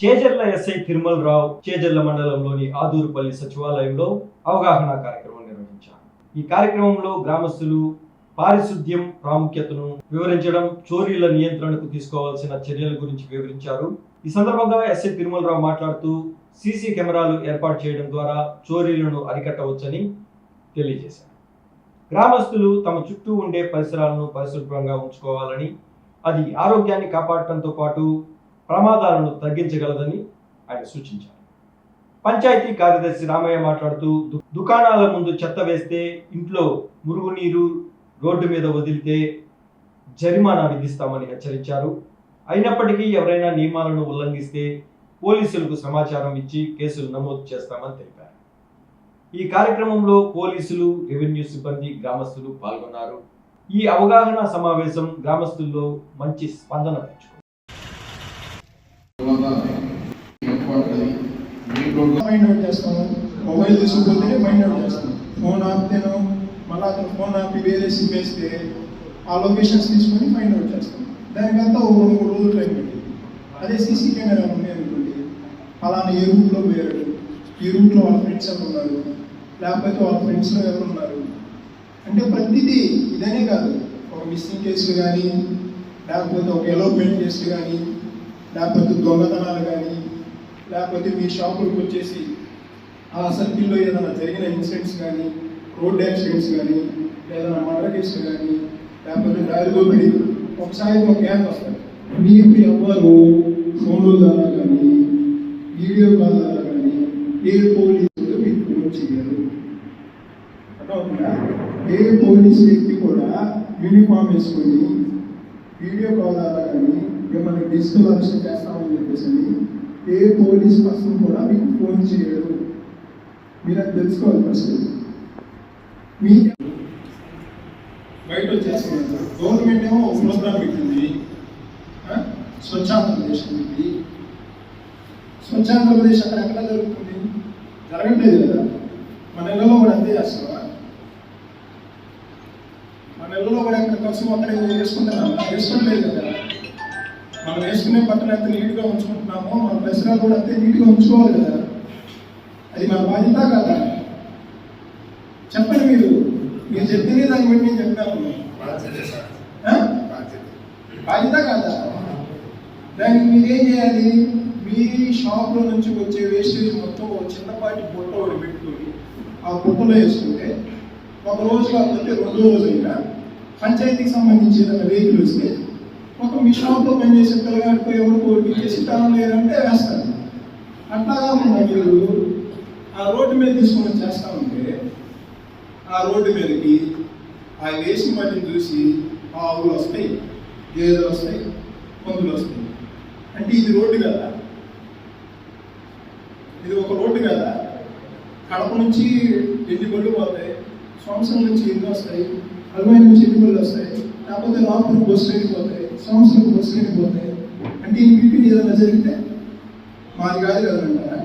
Chejarla SI Tirumala Rao Chejarla మండలంలోని ఆదూరుపల్లి సచివాలయంలో అవగాహన కార్యక్రమం నిర్వహించారు. ఈ కార్యక్రమంలో గ్రామస్తులు పారిశుద్ధ్యం ప్రాముఖ్యతను వివరించడం చోరీల నియంత్రణకు తీసుకోవాల్సిన చర్యల గురించి వివరించారు. ఈ సందర్భంగా ఎస్ఐ తిరుమలరావు మాట్లాడుతూ సీసీ కెమెరాలు ఏర్పాటు చేయడం ద్వారా చోరీలను అరికట్టవచ్చని తెలియజేశారు. గ్రామస్తులు తమ చుట్టూ ఉండే పరిసరాలను పరిశుభ్రంగా ఉంచుకోవాలని అది ఆరోగ్యాన్ని కాపాడటంతో పాటు ప్రమాదాలను తగ్గించగలదని ఆయన సూచించారు. పంచాయతీ కార్యదర్శి రామయ్య మాట్లాడుతూ దు- దుకాణాల ముందు చెత్త వేస్తే ఇంట్లో మురుగునీరు రోడ్డు మీద వదిలితే జరిమానా విధిస్తామని హెచ్చరించారు. అయినప్పటికీ ఎవరైనా నియమాలను ఉల్లంఘిస్తే పోలీసులకు సమాచారం ఇచ్చి కేసులు నమోదు చేస్తామని తెలిపారు. ఈ కార్యక్రమంలో పోలీసులు రెవెన్యూ సిబ్బంది గ్రామస్తులు పాల్గొన్నారు. ఈ అవగాహన సమావేశం గ్రామస్తుల్లో మంచి స్పందన తెచ్చుకుంది. మైండ్ అవుట్ చేస్తాము. మొబైల్ తీసుకుపోతే ఫైండ్ అవుట్ చేస్తాం ఫోన్ ఆపితేనో మళ్ళీ అతను ఫోన్ ఆపి వేరే సిమ్ వేస్తే ఆ లొకేషన్స్ తీసుకొని ఫైండ్ అవుట్ చేస్తాం దానికంతా ఒక రెండు మూడు రోజులు టైం పెట్టి అదే సీసీ కెమెరా ఉంది అనుకోండి. అలానే ఏ రూట్లో పోయాడు? ఈ రూట్లో వాళ్ళ ఫ్రెండ్స్ ఎవరు ఉన్నారు? లేకపోతే వాళ్ళ ఫ్రెండ్స్లో ఎవరు ఉన్నారు? అంటే ప్రతిదీ ఇదనే కాదు. ఒక మిస్సింగ్ కేసులు కానీ లేకపోతే ఒక ఎలోప్మెంట్ కేసులు కానీ లేకపోతే దొంగతనాలు కానీ లేకపోతే మీ షాపులకు వచ్చేసి ఆ సర్కిల్లో ఏదైనా జరిగిన ఇన్సిడెంట్స్ కానీ రోడ్ యాక్సిడెంట్స్ కానీ ఏదైనా మర్డర్ కేసులు కానీ లేకపోతే దారి దోపిడీ ఒకసారి ఒక గ్యాంగ్ వస్తారు. మీకు ఎవ్వరు ఫోన్ల ద్వారా కానీ వీడియో కాల్ ద్వారా కానీ ఏ పోలీసులు మీకు ఫోన్ చేయరు? అర్థమవుతుందా? ఏ పోలీస్ వ్యక్తి కూడా యూనిఫామ్ వేసుకొని వీడియో కాల్ ద్వారా కానీ మిమ్మల్ని డిజిటల్ అరెస్ట్ చేస్తామని చెప్పేసి ఏ పోలీస్ పర్సన్ కూడా మీకు ఫోన్ చేయరు. మీరు అది తెలుసుకోవాలి ఫస్ట్ మీ బయట వచ్చేస్తున్నారు గవర్నమెంట్ ఏమో ప్రోగ్రామ్ పెట్టింది. స్వచ్ఛ స్వచ్ఛాంధ్రప్రదేశ్ అనేది స్వచ్ఛ స్వచ్ఛాంధ్రప్రదేశ్ అక్కడ ఎక్కడ జరుగుతుంది? జరగట్లేదు కదా. మన ఇళ్ళలో కూడా అంతే చేస్తావా? మన ఇళ్ళలో కూడా ఎక్కడ ఖర్చు అక్కడ వేసుకుంటున్నామా వేసుకోవట్లేదు కదా. మనం వేసుకునే బట్టలు ఎంత నీట్గా ఉంచుకుంటున్నామో మన పరిసరాలు కూడా అంతే నీట్గా ఉంచుకోవాలి కదా. అది మన బాధ్యత కదా. చెప్పండి మీరు. మీరు చెప్తేనే దాన్ని బట్టి నేను చెప్తాను? బాధ్యత కాదా? దానికి మీరేం చేయాలి? మీ షాప్లో నుంచి వచ్చే వేస్టేజ్ మొత్తం చిన్నపాటి బుట్ట ఒకటి పెట్టుకొని ఆ బుట్టలో వేసుకుంటే ఒక రోజు కాకపోతే రెండో రోజు అయినా పంచాయతీకి సంబంధించి ఏదైనా వెహికల్ వస్తే ఒక మీ షాప్లో పనిచేసే పిల్లగాడికో ఎవరు కోరిపించేసి తనం లేదంటే వేస్తారు. అట్లా కాకుండా మీరు ఆ రోడ్డు మీద తీసుకొని చేస్తా ఉంటే ఆ రోడ్డు మీదకి ఆ వేసి మట్టిని చూసి ఆవులు వస్తాయి గేదెలు వస్తాయి పందులు వస్తాయి. అంటే ఇది రోడ్డు కదా. ఇది ఒక రోడ్డు కదా. కడప నుంచి ఎన్ని బళ్ళు పోతాయి? సంవత్సరం నుంచి ఎన్ని వస్తాయి? అలవాయి నుంచి ఎన్ని బళ్ళు వస్తాయి. లేకపోతే రాత్రులు బస్సులు వెళ్ళిపోతాయి సంవత్సరం బస్సులు పోతాయి అంటే ఈ మీటింగ్ ఏదైనా జరిగితే మాది కాదు కదంటారా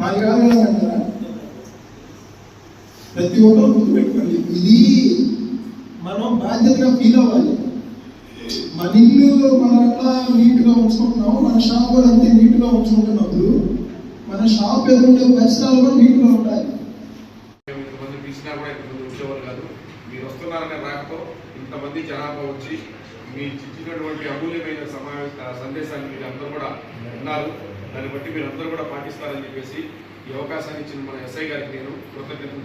మాది కాదు కదంటారా ప్రతి ఒక్కరు గుర్తుపెట్టుకోండి. ఇది మనం బాధ్యతగా ఫీల్ అవ్వాలి. మన ఇల్లు మనం ఎట్లా నీట్గా ఉంచుకుంటున్నాము మన షాప్ కూడా అంతే నీట్గా ఉంచుకుంటున్నప్పుడు మన షాప్ ఎదురుండే పరిసరాలు కూడా నీట్గా ఉంటాయి. పిలిచినా కూడా ఇంతమంది వచ్చేవారు కాదు. మీరు వస్తున్నారనే రాకతో ఇంతమంది జనాభా వచ్చి మీ ఇచ్చినటువంటి అమూల్యమైన సమావేశ సందేశాన్ని మీరు అందరూ కూడా ఉన్నారు దాన్ని బట్టి మీరు అందరూ కూడా పాటిస్తారని చెప్పేసి ఈ అవకాశాన్ని ఇచ్చిన మన ఎస్ఐ గారికి నేను కృతజ్ఞతలు